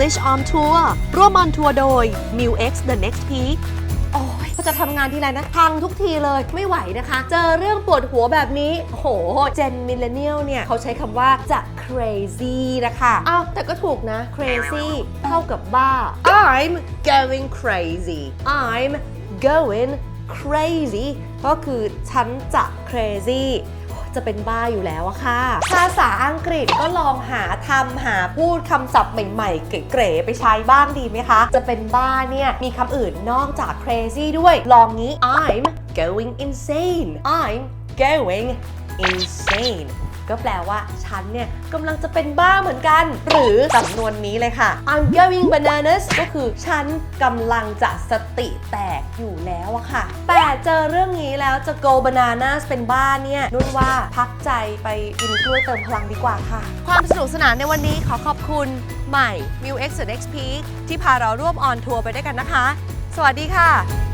English on Tour ร่วม on tour โดย Mu X The Next Peak โอ้ยพอจะทำงานทีไรนะพังทุกทีเลยไม่ไหวนะคะ เจอเรื่องปวดหัวแบบนี้โอ้โหเจนมิเลเนียลเนี่ย เขาใช้คำว่าจะ crazy นะคะอ้าวแต่ก็ถูกนะ crazy เท่ากับบ้า I'm going crazy I'm going crazy ก็คือฉันจะ crazy จะเป็นบ้าอยู่แล้วอะค่ะ ภาษาอังกฤษก็ลองหาทำหาพูดคำศัพท์ใหม่ๆ เก๋ๆไปใช้บ้างดีไหมคะ จะเป็นบ้าเนี่ยมีคำอื่นนอกจาก crazy ด้วย ลองนี้ I'm going insane I'm going insane ก็แปลว่าฉันเนี่ยกำลังจะเป็นบ้าเหมือนกัน หรือสำนวนนี้เลยค่ะ I'm going bananas ก็คือฉันกำลังจะสติแตกอยู่แล้วอะค่ะ แต่เจอเรื่องนี้แล้วจะ go bananas เป็นบ้าเนี่ยนุ่นว่าพักใจไปกินกล้วยเติมพลังดีกว่าค่ะ ความสนุกสนานในวันนี้ขอขอบคุณใหม่ m i l X X Peak ที่พาเราร่วมออนทัวร์ไปด้วยกันนะคะ สวัสดีค่ะ